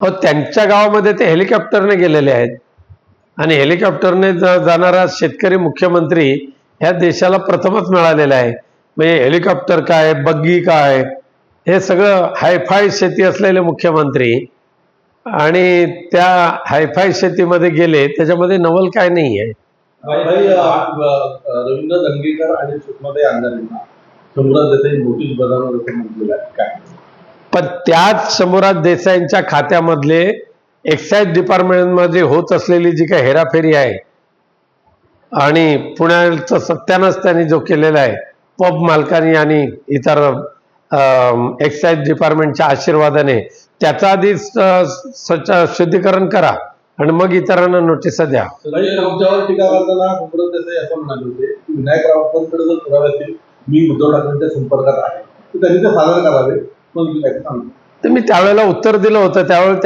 हो, त्यांच्या गावामध्ये ते हेलिकॉप्टरने गेलेले आहेत. आणि हेलिकॉप्टरने जाणारा शेतकरी मुख्यमंत्री ह्या देशाला प्रथमच मिळालेला आहे. म्हणजे हेलिकॉप्टर काय बग्गी काय हे सगळं हायफाय शेती असलेले मुख्यमंत्री आणि त्या हायफाय शेतीमध्ये गेले त्याच्यामध्ये नवल काय नाही आहे. रवींद्र दंगेकर आणि सुषमाताई अंधारेंना शंभराज देसाई बदल म्हटलेलं आहे. काय? पण त्याच शंभूराज देसाईंच्या खात्यामधले एक्साईज डिपार्टमेंटमध्ये होत असलेली जी काही हेराफेरी आहे आणि पुण्याचं सत्यानाश त्यांनी जो केलेला आहे पब मालकांनी आणि इतर एक्साईज डिपार्टमेंटच्या आशीर्वादाने त्याचा आधी शुद्धीकरण करा आणि मग इतरांना नोटीस द्या. म्हणजे भाई टीका करताना शंभराज देसाई असं म्हणाले होते की विनायक राऊतांकडे जर पुरावे असतील मी उद्धव ठाकरेंच्या संपर्कात आहे. त्यांनी ते सादर करावे. तर मी त्यावेळेला उत्तर दिलं होतं. त्यावेळेला